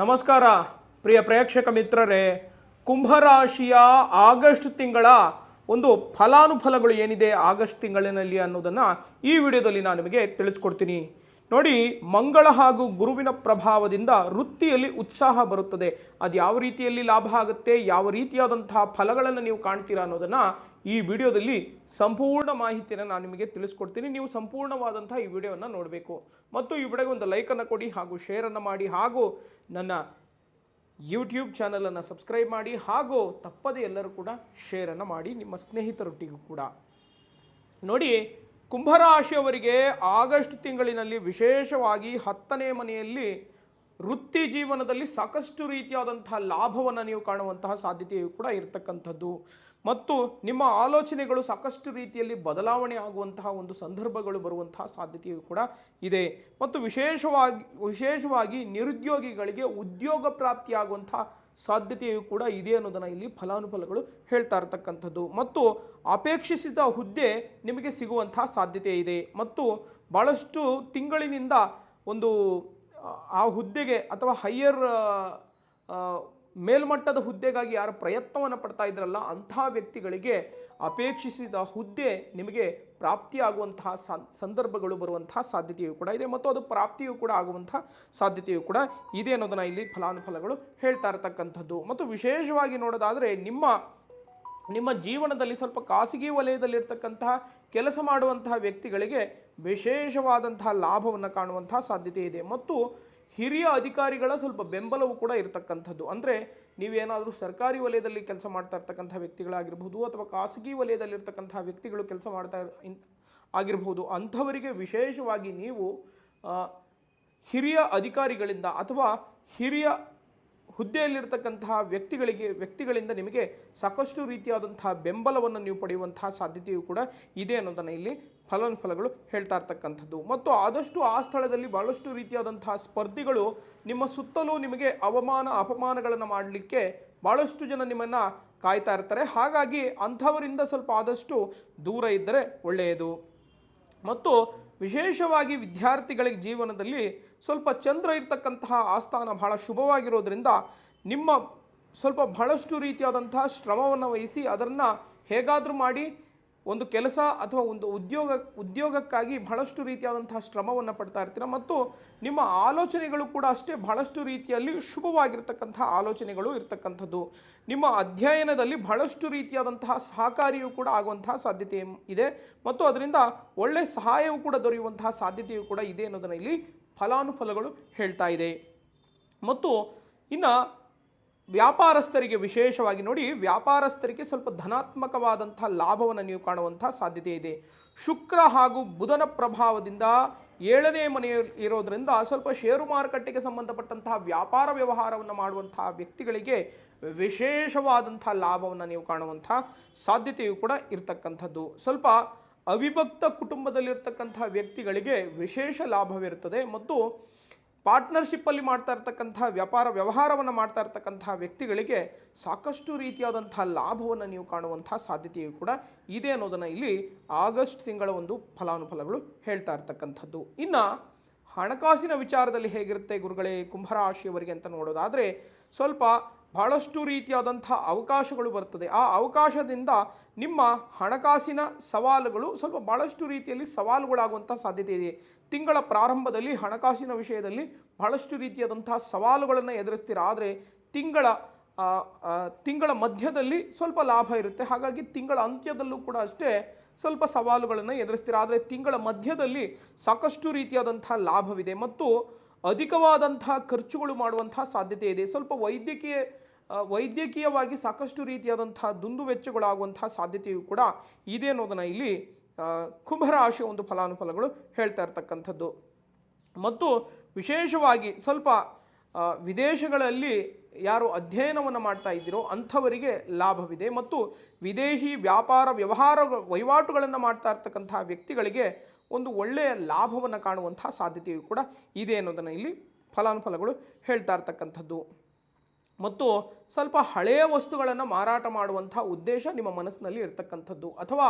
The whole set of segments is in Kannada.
ನಮಸ್ಕಾರ, ಪ್ರಿಯ ಪ್ರೇಕ್ಷಕ ಮಿತ್ರರೇ. ಕುಂಭರಾಶಿಯ ಆಗಸ್ಟ್ ತಿಂಗಳ ಒಂದು ಫಲಾನುಫಲಗಳು ಏನಿದೆ ಆಗಸ್ಟ್ ತಿಂಗಳಿನಲ್ಲಿ ಅನ್ನೋದನ್ನು ಈ ವಿಡಿಯೋದಲ್ಲಿ ನಾನು ನಿಮಗೆ ತಿಳಿಸ್ಕೊಡ್ತೀನಿ. ನೋಡಿ, ಮಂಗಳ ಹಾಗೂ ಗುರುವಿನ ಪ್ರಭಾವದಿಂದ ವೃತ್ತಿಯಲ್ಲಿ ಉತ್ಸಾಹ ಬರುತ್ತದೆ. ಅದು ಯಾವ ರೀತಿಯಲ್ಲಿ ಲಾಭ ಆಗುತ್ತೆ, ಯಾವ ರೀತಿಯಾದಂತಹ ಫಲಗಳನ್ನು ನೀವು ಕಾಣ್ತೀರಾ ಅನ್ನೋದನ್ನು ಈ ವಿಡಿಯೋದಲ್ಲಿ ಸಂಪೂರ್ಣ ಮಾಹಿತಿಯನ್ನು ನಾನು ನಿಮಗೆ ತಿಳಿಸ್ಕೊಡ್ತೀನಿ. ನೀವು ಸಂಪೂರ್ಣವಾದಂತಹ ಈ ವಿಡಿಯೋವನ್ನು ನೋಡಬೇಕು. ಮತ್ತು ಈ ವಿಡಿಯೋಗೆ ಒಂದು ಲೈಕನ್ನು ಕೊಡಿ ಹಾಗೂ ಶೇರನ್ನು ಮಾಡಿ ಹಾಗೂ ನನ್ನ ಯೂಟ್ಯೂಬ್ ಚಾನಲನ್ನು ಸಬ್ಸ್ಕ್ರೈಬ್ ಮಾಡಿ ಹಾಗೂ ತಪ್ಪದೆ ಎಲ್ಲರೂ ಕೂಡ ಶೇರನ್ನು ಮಾಡಿ, ನಿಮ್ಮ ಸ್ನೇಹಿತರೊಟ್ಟಿಗೂ ಕೂಡ. ನೋಡಿ ಕುಂಭರಾಶಿಯವರಿಗೆ ಆಗಸ್ಟ್ ತಿಂಗಳಿನಲ್ಲಿ ವಿಶೇಷವಾಗಿ ಹತ್ತನೇ ಮನೆಯಲ್ಲಿ ವೃತ್ತಿ ಜೀವನದಲ್ಲಿ ಸಾಕಷ್ಟು ರೀತಿಯಾದಂತಹ ಲಾಭವನ್ನು ನೀವು ಕಾಣುವಂತಹ ಸಾಧ್ಯತೆಯು ಕೂಡ ಇರತಕ್ಕಂಥದ್ದು. ಮತ್ತು ನಿಮ್ಮ ಆಲೋಚನೆಗಳು ಸಾಕಷ್ಟು ರೀತಿಯಲ್ಲಿ ಬದಲಾವಣೆ ಆಗುವಂತಹ ಒಂದು ಸಂದರ್ಭಗಳು ಬರುವಂತಹ ಸಾಧ್ಯತೆಯು ಕೂಡ ಇದೆ. ಮತ್ತು ವಿಶೇಷವಾಗಿ ವಿಶೇಷವಾಗಿ ನಿರುದ್ಯೋಗಿಗಳಿಗೆ ಉದ್ಯೋಗ ಪ್ರಾಪ್ತಿಯಾಗುವಂತಹ ಸಾಧ್ಯತೆಯು ಕೂಡ ಇದೆ ಅನ್ನೋದನ್ನು ಇಲ್ಲಿ ಫಲಾನುಫಲಗಳು ಹೇಳ್ತಾ ಇರತಕ್ಕಂಥದ್ದು. ಮತ್ತು ಅಪೇಕ್ಷಿಸಿದ ಹುದ್ದೆ ನಿಮಗೆ ಸಿಗುವಂತಹ ಸಾಧ್ಯತೆ ಇದೆ. ಮತ್ತು ಭಾಳಷ್ಟು ತಿಂಗಳಿನಿಂದ ಒಂದು ಆ, ಆ ಹುದ್ದೆಗೆ ಅಥವಾ ಹೈಯರ್ ಮೇಲ್ಮಟ್ಟದ ಹುದ್ದೆಗಾಗಿ ಯಾರು ಪ್ರಯತ್ನವನ್ನು ಪಡ್ತಾ ಇದ್ರಲ್ಲ ಅಂಥ ವ್ಯಕ್ತಿಗಳಿಗೆ ಅಪೇಕ್ಷಿಸಿದ ಹುದ್ದೆ ನಿಮಗೆ ಪ್ರಾಪ್ತಿಯಾಗುವಂತಹ ಸಂದರ್ಭಗಳು ಬರುವಂತಹ ಸಾಧ್ಯತೆಯು ಕೂಡ ಇದೆ ಮತ್ತು ಅದು ಪ್ರಾಪ್ತಿಯು ಕೂಡ ಆಗುವಂತಹ ಸಾಧ್ಯತೆಯು ಕೂಡ ಇದೆ ಅನ್ನೋದನ್ನು ಇಲ್ಲಿ ಫಲಾನುಫಲಗಳು ಹೇಳ್ತಾ ಇರತಕ್ಕಂಥದ್ದು. ಮತ್ತು ವಿಶೇಷವಾಗಿ ನೋಡೋದಾದರೆ ನಿಮ್ಮ ನಿಮ್ಮ ಜೀವನದಲ್ಲಿ ಸ್ವಲ್ಪ ಖಾಸಗಿ ವಲಯದಲ್ಲಿರ್ತಕ್ಕಂತಹ ಕೆಲಸ ಮಾಡುವಂತಹ ವ್ಯಕ್ತಿಗಳಿಗೆ ವಿಶೇಷವಾದಂತಹ ಲಾಭವನ್ನು ಕಾಣುವಂತಹ ಸಾಧ್ಯತೆ ಇದೆ. ಮತ್ತು ಹಿರಿಯ ಅಧಿಕಾರಿಗಳ ಸ್ವಲ್ಪ ಬೆಂಬಲವು ಕೂಡ ಇರತಕ್ಕಂಥದ್ದು. ಅಂದರೆ ನೀವೇನಾದರೂ ಸರ್ಕಾರಿ ವಲಯದಲ್ಲಿ ಕೆಲಸ ಮಾಡ್ತಾ ಇರ್ತಕ್ಕಂಥ ವ್ಯಕ್ತಿಗಳಾಗಿರ್ಬೋದು ಅಥವಾ ಖಾಸಗಿ ವಲಯದಲ್ಲಿರ್ತಕ್ಕಂಥ ವ್ಯಕ್ತಿಗಳು ಕೆಲಸ ಮಾಡ್ತಾ ಇನ್- ಆಗಿರ್ಬೋದು ಅಂಥವರಿಗೆ ವಿಶೇಷವಾಗಿ ನೀವು ಹಿರಿಯ ಅಧಿಕಾರಿಗಳಿಂದ ಅಥವಾ ಹಿರಿಯ ಹುದ್ದೆಯಲ್ಲಿರ್ತಕ್ಕಂತಹ ವ್ಯಕ್ತಿಗಳಿಗೆ, ವ್ಯಕ್ತಿಗಳಿಂದ ನಿಮಗೆ ಸಾಕಷ್ಟು ರೀತಿಯಾದಂತಹ ಬೆಂಬಲವನ್ನು ನೀವು ಪಡೆಯುವಂತಹ ಸಾಧ್ಯತೆಯು ಕೂಡ ಇದೆ ಅನ್ನೋದನ್ನು ಇಲ್ಲಿ ಫಲಾನುಫಲಗಳು ಹೇಳ್ತಾ ಇರ್ತಕ್ಕಂಥದ್ದು. ಮತ್ತು ಆದಷ್ಟು ಆ ಸ್ಥಳದಲ್ಲಿ ಬಹಳಷ್ಟು ರೀತಿಯಾದಂತಹ ಸ್ಪರ್ಧಿಗಳು ನಿಮ್ಮ ಸುತ್ತಲೂ ನಿಮಗೆ ಅವಮಾನ, ಅಪಮಾನಗಳನ್ನು ಮಾಡಲಿಕ್ಕೆ ಭಾಳಷ್ಟು ಜನ ನಿಮ್ಮನ್ನು ಕಾಯ್ತಾ ಇರ್ತಾರೆ. ಹಾಗಾಗಿ ಅಂಥವರಿಂದ ಸ್ವಲ್ಪ ಆದಷ್ಟು ದೂರ ಇದ್ದರೆ ಒಳ್ಳೆಯದು. ಮತ್ತು ವಿಶೇಷವಾಗಿ ವಿದ್ಯಾರ್ಥಿಗಳಿಗೆ ಜೀವನದಲ್ಲಿ ಸ್ವಲ್ಪ ಚಂದ್ರ ಇರ್ತಕ್ಕಂತಹ ಆಸ್ಥಾನ ಬಹಳ ಶುಭವಾಗಿರೋದ್ರಿಂದ ನಿಮ್ಮ ಸ್ವಲ್ಪ ಬಹಳಷ್ಟು ರೀತಿಯಾದಂತಹ ಶ್ರಮವನ್ನು ವಹಿಸಿ ಅದನ್ನು ಹೇಗಾದರೂ ಮಾಡಿ ಒಂದು ಕೆಲಸ ಅಥವಾ ಒಂದು ಉದ್ಯೋಗ, ಉದ್ಯೋಗಕ್ಕಾಗಿ ಬಹಳಷ್ಟು ರೀತಿಯಾದಂತಹ ಶ್ರಮವನ್ನು ಪಡ್ತಾ ಇರ್ತೀರ. ಮತ್ತು ನಿಮ್ಮ ಆಲೋಚನೆಗಳು ಕೂಡ ಅಷ್ಟೇ ಬಹಳಷ್ಟು ರೀತಿಯಲ್ಲಿ ಶುಭವಾಗಿರ್ತಕ್ಕಂತಹ ಆಲೋಚನೆಗಳು ಇರ್ತಕ್ಕಂಥದ್ದು. ನಿಮ್ಮ ಅಧ್ಯಯನದಲ್ಲಿ ಬಹಳಷ್ಟು ರೀತಿಯಾದಂತಹ ಸಹಕಾರಿಯೂ ಕೂಡ ಆಗುವಂತಹ ಸಾಧ್ಯತೆ ಇದೆ. ಮತ್ತು ಅದರಿಂದ ಒಳ್ಳೆಯ ಸಹಾಯವೂ ಕೂಡ ದೊರೆಯುವಂತಹ ಸಾಧ್ಯತೆಯೂ ಕೂಡ ಇದೆ ಅನ್ನೋದನ್ನು ಇಲ್ಲಿ ಫಲಾನುಫಲಗಳು ಹೇಳ್ತಾ ಇದೆ. ಮತ್ತು ಇನ್ನು ವ್ಯಾಪಾರಸ್ಥರಿಗೆ ವಿಶೇಷವಾಗಿ ನೋಡಿ, ವ್ಯಾಪಾರಸ್ಥರಿಗೆ ಸ್ವಲ್ಪ ಧನಾತ್ಮಕವಾದಂಥ ಲಾಭವನ್ನು ನೀವು ಕಾಣುವಂಥ ಸಾಧ್ಯತೆ ಇದೆ. ಶುಕ್ರ ಹಾಗೂ ಬುಧನ ಪ್ರಭಾವದಿಂದ ಏಳನೇ ಮನೆಯಲ್ಲಿ ಇರೋದರಿಂದ ಸ್ವಲ್ಪ ಷೇರು ಮಾರುಕಟ್ಟೆಗೆ ಸಂಬಂಧಪಟ್ಟಂತಹ ವ್ಯಾಪಾರ ವ್ಯವಹಾರವನ್ನು ಮಾಡುವಂತಹ ವ್ಯಕ್ತಿಗಳಿಗೆ ವಿಶೇಷವಾದಂಥ ಲಾಭವನ್ನು ನೀವು ಕಾಣುವಂಥ ಸಾಧ್ಯತೆಯು ಕೂಡ ಇರತಕ್ಕಂಥದ್ದು. ಸ್ವಲ್ಪ ಅವಿಭಕ್ತ ಕುಟುಂಬದಲ್ಲಿರ್ತಕ್ಕಂಥ ವ್ಯಕ್ತಿಗಳಿಗೆ ವಿಶೇಷ ಲಾಭವಿರುತ್ತದೆ. ಮತ್ತು ಪಾರ್ಟ್ನರ್ಶಿಪ್ಪಲ್ಲಿ ಮಾಡ್ತಾ ಇರ್ತಕ್ಕಂಥ ವ್ಯಾಪಾರ ವ್ಯವಹಾರವನ್ನು ಮಾಡ್ತಾ ಇರ್ತಕ್ಕಂಥ ವ್ಯಕ್ತಿಗಳಿಗೆ ಸಾಕಷ್ಟು ರೀತಿಯಾದಂಥ ಲಾಭವನ್ನು ನೀವು ಕಾಣುವಂಥ ಸಾಧ್ಯತೆಯು ಕೂಡ ಇದೆ ಅನ್ನೋದನ್ನು ಇಲ್ಲಿ ಆಗಸ್ಟ್ ತಿಂಗಳ ಒಂದು ಫಲಾನುಫಲಗಳು ಹೇಳ್ತಾ ಇರ್ತಕ್ಕಂಥದ್ದು. ಇನ್ನು ಹಣಕಾಸಿನ ವಿಚಾರದಲ್ಲಿ ಹೇಗಿರುತ್ತೆ ಗುರುಗಳೇ, ಕುಂಭರಾಶಿಯವರಿಗೆ ಅಂತ ನೋಡೋದಾದರೆ ಸ್ವಲ್ಪ ಬಹಳಷ್ಟು ರೀತಿಯಾದಂಥ ಅವಕಾಶಗಳು ಬರ್ತದೆ. ಆ ಅವಕಾಶದಿಂದ ನಿಮ್ಮ ಹಣಕಾಸಿನ ಸವಾಲುಗಳು ಸ್ವಲ್ಪ ಭಾಳಷ್ಟು ರೀತಿಯಲ್ಲಿ ಸವಾಲುಗಳಾಗುವಂಥ ಸಾಧ್ಯತೆ ಇದೆ. ತಿಂಗಳ ಪ್ರಾರಂಭದಲ್ಲಿ ಹಣಕಾಸಿನ ವಿಷಯದಲ್ಲಿ ಬಹಳಷ್ಟು ರೀತಿಯಾದಂಥ ಸವಾಲುಗಳನ್ನು ಎದುರಿಸ್ತೀರ? ಆದರೆ ತಿಂಗಳ ತಿಂಗಳ ಮಧ್ಯದಲ್ಲಿ ಸ್ವಲ್ಪ ಲಾಭ ಇರುತ್ತೆ. ಹಾಗಾಗಿ ತಿಂಗಳ ಅಂತ್ಯದಲ್ಲೂ ಕೂಡ ಅಷ್ಟೇ ಸ್ವಲ್ಪ ಸವಾಲುಗಳನ್ನು ಎದುರಿಸ್ತೀರ? ಆದರೆ ತಿಂಗಳ ಮಧ್ಯದಲ್ಲಿ ಸಾಕಷ್ಟು ರೀತಿಯಾದಂಥ ಲಾಭವಿದೆ. ಮತ್ತು ಅಧಿಕವಾದಂಥ ಖರ್ಚುಗಳು ಮಾಡುವಂಥ ಸಾಧ್ಯತೆ ಇದೆ. ಸ್ವಲ್ಪ ವೈದ್ಯಕೀಯ ವೈದ್ಯಕೀಯವಾಗಿ ಸಾಕಷ್ಟು ರೀತಿಯಾದಂತಹ ದುಂದು ವೆಚ್ಚಗಳಾಗುವಂತಹ ಸಾಧ್ಯತೆಯು ಕೂಡ ಇದೆ ಅನ್ನೋದನ್ನು ಇಲ್ಲಿ ಕುಂಭ ಕುಂಭರಾಶಿಯ ಒಂದು ಫಲಾನುಫಲಗಳು ಹೇಳ್ತಾ ಇರ್ತಕ್ಕಂಥದ್ದು. ಮತ್ತು ವಿಶೇಷವಾಗಿ ಸ್ವಲ್ಪ ವಿದೇಶಗಳಲ್ಲಿ ಯಾರು ಅಧ್ಯಯನವನ್ನು ಮಾಡ್ತಾ ಇದ್ದೀರೋ ಅಂಥವರಿಗೆ ಲಾಭವಿದೆ. ಮತ್ತು ವಿದೇಶಿ ವ್ಯಾಪಾರ ವ್ಯವಹಾರ ವಹಿವಾಟುಗಳನ್ನು ಮಾಡ್ತಾ ಇರ್ತಕ್ಕಂಥ ವ್ಯಕ್ತಿಗಳಿಗೆ ಒಂದು ಒಳ್ಳೆಯ ಲಾಭವನ್ನು ಕಾಣುವಂತಹ ಸಾಧ್ಯತೆಯು ಕೂಡ ಇದೆ ಅನ್ನೋದನ್ನು ಇಲ್ಲಿ ಫಲಾನುಫಲಗಳು ಹೇಳ್ತಾ ಇರ್ತಕ್ಕಂಥದ್ದು. ಮತ್ತು ಸ್ವಲ್ಪ ಹಳೆಯ ವಸ್ತುಗಳನ್ನು ಮಾರಾಟ ಮಾಡುವಂಥ ಉದ್ದೇಶ ನಿಮ್ಮ ಮನಸ್ಸಿನಲ್ಲಿ ಇರತಕ್ಕಂಥದ್ದು ಅಥವಾ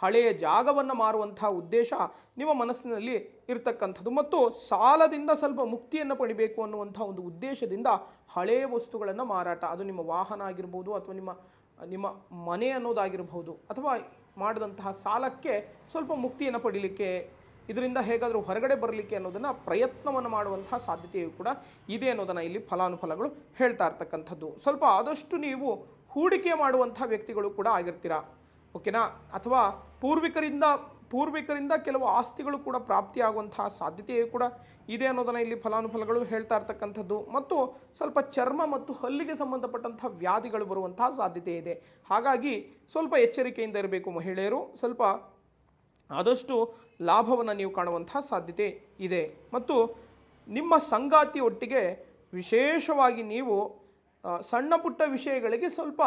ಹಳೆಯ ಜಾಗವನ್ನು ಮಾರುವಂಥ ಉದ್ದೇಶ ನಿಮ್ಮ ಮನಸ್ಸಿನಲ್ಲಿ ಇರತಕ್ಕಂಥದ್ದು. ಮತ್ತು ಸಾಲದಿಂದ ಸ್ವಲ್ಪ ಮುಕ್ತಿಯನ್ನು ಪಡಿಬೇಕು ಅನ್ನುವಂಥ ಒಂದು ಉದ್ದೇಶದಿಂದ ಹಳೆಯ ವಸ್ತುಗಳನ್ನು ಮಾರಾಟ, ಅದು ನಿಮ್ಮ ವಾಹನ ಆಗಿರ್ಬೋದು ಅಥವಾ ನಿಮ್ಮ ನಿಮ್ಮ ಮನೆ ಅನ್ನೋದಾಗಿರ್ಬೋದು ಅಥವಾ ಮಾಡಿದಂತಹ ಸಾಲಕ್ಕೆ ಸ್ವಲ್ಪ ಮುಕ್ತಿಯನ್ನು ಪಡಿಲಿಕ್ಕೆ ಇದರಿಂದ ಹೇಗಾದರೂ ಹೊರಗಡೆ ಬರಲಿಕ್ಕೆ ಅನ್ನೋದನ್ನು ಪ್ರಯತ್ನವನ್ನು ಮಾಡುವಂತಹ ಸಾಧ್ಯತೆಯು ಕೂಡ ಇದೆ ಅನ್ನೋದನ್ನು ಇಲ್ಲಿ ಫಲಾನುಫಲಗಳು ಹೇಳ್ತಾ ಇರ್ತಕ್ಕಂಥದ್ದು. ಸ್ವಲ್ಪ ಆದಷ್ಟು ನೀವು ಹೂಡಿಕೆ ಮಾಡುವಂಥ ವ್ಯಕ್ತಿಗಳು ಕೂಡ ಆಗಿರ್ತೀರಾ? ಓಕೆನಾ? ಅಥವಾ ಪೂರ್ವಿಕರಿಂದ ಪೂರ್ವಿಕರಿಂದ ಕೆಲವು ಆಸ್ತಿಗಳು ಕೂಡ ಪ್ರಾಪ್ತಿಯಾಗುವಂತಹ ಸಾಧ್ಯತೆಯು ಕೂಡ ಇದೆ ಅನ್ನೋದನ್ನು ಇಲ್ಲಿ ಫಲಾನುಫಲಗಳು ಹೇಳ್ತಾ ಇರ್ತಕ್ಕಂಥದ್ದು. ಮತ್ತು ಸ್ವಲ್ಪ ಚರ್ಮ ಮತ್ತು ಹಲ್ಲಿಗೆ ಸಂಬಂಧಪಟ್ಟಂತಹ ವ್ಯಾಧಿಗಳು ಬರುವಂತಹ ಸಾಧ್ಯತೆ ಇದೆ. ಹಾಗಾಗಿ ಸ್ವಲ್ಪ ಎಚ್ಚರಿಕೆಯಿಂದ ಇರಬೇಕು ಮಹಿಳೆಯರು. ಸ್ವಲ್ಪ ಆದಷ್ಟು ಲಾಭವನ್ನು ನೀವು ಕಾಣುವಂತಹ ಸಾಧ್ಯತೆ ಇದೆ. ಮತ್ತು ನಿಮ್ಮ ಸಂಗಾತಿ ಒಟ್ಟಿಗೆ ವಿಶೇಷವಾಗಿ ನೀವು ಸಣ್ಣ ಪುಟ್ಟ ವಿಷಯಗಳಿಗೆ ಸ್ವಲ್ಪ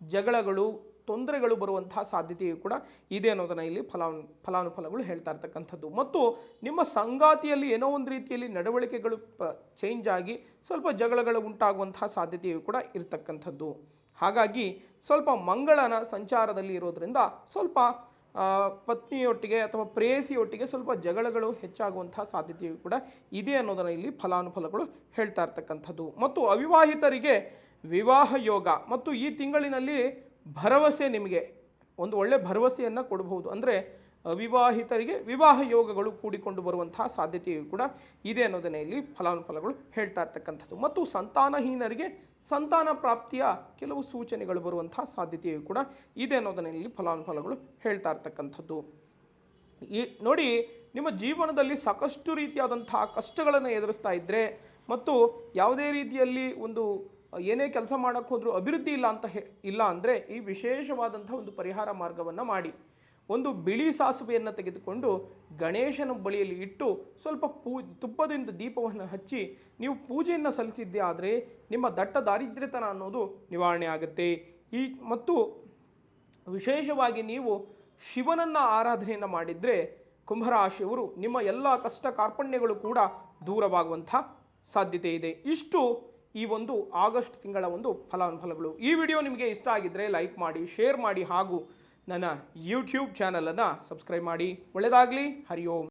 ಜಗಳಗಳು, ತೊಂದರೆಗಳು ಬರುವಂತಹ ಸಾಧ್ಯತೆಯು ಕೂಡ ಇದೆ ಅನ್ನೋದನ್ನು ಇಲ್ಲಿ ಫಲಾನು, ಫಲಾನುಫಲಗಳು ಹೇಳ್ತಾ ಇರ್ತಕ್ಕಂಥದ್ದು. ಮತ್ತು ನಿಮ್ಮ ಸಂಗಾತಿಯಲ್ಲಿ ಏನೋ ಒಂದು ರೀತಿಯಲ್ಲಿ ನಡವಳಿಕೆಗಳು ಪ ಚೇಂಜ್ ಆಗಿ ಸ್ವಲ್ಪ ಜಗಳಗಳು ಉಂಟಾಗುವಂತಹ ಸಾಧ್ಯತೆಯು ಕೂಡ ಇರತಕ್ಕಂಥದ್ದು. ಹಾಗಾಗಿ ಸ್ವಲ್ಪ ಮಂಗಳನ ಸಂಚಾರದಲ್ಲಿ ಇರೋದರಿಂದ ಸ್ವಲ್ಪ ಪತ್ನಿಯೊಟ್ಟಿಗೆ ಅಥವಾ ಪ್ರೇಯಸಿಯೊಟ್ಟಿಗೆ ಸ್ವಲ್ಪ ಜಗಳಗಳು ಹೆಚ್ಚಾಗುವಂತಹ ಸಾಧ್ಯತೆಯು ಕೂಡ ಇದೆ ಅನ್ನೋದನ್ನು ಇಲ್ಲಿ ಫಲಾನುಫಲಗಳು ಹೇಳ್ತಾ ಇರ್ತಕ್ಕಂಥದ್ದು. ಮತ್ತು ಅವಿವಾಹಿತರಿಗೆ ವಿವಾಹ ಯೋಗ ಮತ್ತು ಈ ತಿಂಗಳಿನಲ್ಲಿ ಭರವಸೆ ನಿಮಗೆ, ಒಂದು ಒಳ್ಳೆ ಭರವಸೆಯನ್ನು ಕೊಡಬಹುದು. ಅಂದರೆ ಅವಿವಾಹಿತರಿಗೆ ವಿವಾಹ ಯೋಗಗಳು ಕೂಡಿಕೊಂಡು ಬರುವಂತಹ ಸಾಧ್ಯತೆಯು ಕೂಡ ಇದೆ ಅನ್ನೋದನ್ನೇ ಇಲ್ಲಿ ಫಲಾನುಫಲಗಳು ಹೇಳ್ತಾ ಇರ್ತಕ್ಕಂಥದ್ದು. ಮತ್ತು ಸಂತಾನಹೀನರಿಗೆ ಸಂತಾನ ಪ್ರಾಪ್ತಿಯ ಕೆಲವು ಸೂಚನೆಗಳು ಬರುವಂತಹ ಸಾಧ್ಯತೆಯು ಕೂಡ ಇದೆ ಅನ್ನೋದನ್ನ ಇಲ್ಲಿ ಫಲಾನುಫಲಗಳು ಹೇಳ್ತಾ ಇರ್ತಕ್ಕಂಥದ್ದು. ಈ ನೋಡಿ, ನಿಮ್ಮ ಜೀವನದಲ್ಲಿ ಸಾಕಷ್ಟು ರೀತಿಯಾದಂತಹ ಕಷ್ಟಗಳನ್ನು ಎದುರಿಸ್ತಾ ಇದ್ದರೆ ಮತ್ತು ಯಾವುದೇ ರೀತಿಯಲ್ಲಿ ಒಂದು ಏನೇ ಕೆಲಸ ಮಾಡೋಕ್ಕೆ ಹೋದರೂ ಅಭಿವೃದ್ಧಿ ಇಲ್ಲ ಅಂತ ಹೇ, ಇಲ್ಲ ಅಂದರೆ ಈ ವಿಶೇಷವಾದಂಥ ಒಂದು ಪರಿಹಾರ ಮಾರ್ಗವನ್ನು ಮಾಡಿ. ಒಂದು ಬಿಳಿ ಸಾಸುವೆಯನ್ನು ತೆಗೆದುಕೊಂಡು ಗಣೇಶನ ಬಳಿಯಲ್ಲಿ ಇಟ್ಟು ಸ್ವಲ್ಪ ಪೂ, ತುಪ್ಪದಿಂದ ದೀಪವನ್ನು ಹಚ್ಚಿ ನೀವು ಪೂಜೆಯನ್ನು ಸಲ್ಲಿಸಿದ್ದೆ ಆದರೆ ನಿಮ್ಮ ದಟ್ಟ ದಾರಿದ್ರ್ಯತನ ಅನ್ನೋದು ನಿವಾರಣೆ ಆಗುತ್ತೆ. ಈ, ಮತ್ತು ವಿಶೇಷವಾಗಿ ನೀವು ಶಿವನನ್ನು ಆರಾಧನೆಯನ್ನು ಮಾಡಿದರೆ ಕುಂಭರಾಶಿಯವರು ನಿಮ್ಮ ಎಲ್ಲ ಕಷ್ಟ ಕಾರ್ಪಣ್ಯಗಳು ಕೂಡ ದೂರವಾಗುವಂಥ ಸಾಧ್ಯತೆ ಇದೆ. ಇಷ್ಟು ಈ ಒಂದು ಆಗಸ್ಟ್ ತಿಂಗಳ ಒಂದು ಫಲಾನುಫಲಗಳು ಈ ವಿಡಿಯೋ ನಿಮಗೆ ಇಷ್ಟ ಆಗಿದ್ದರೆ ಲೈಕ್ ಮಾಡಿ, ಶೇರ್ ಮಾಡಿ ಹಾಗೂ ನನ್ನ ಯೂಟ್ಯೂಬ್ ಚಾನಲನ್ನು ಸಬ್ಸ್ಕ್ರೈಬ್ ಮಾಡಿ. ಒಳ್ಳೆಯದಾಗಲಿ ಹರಿ ಓಂ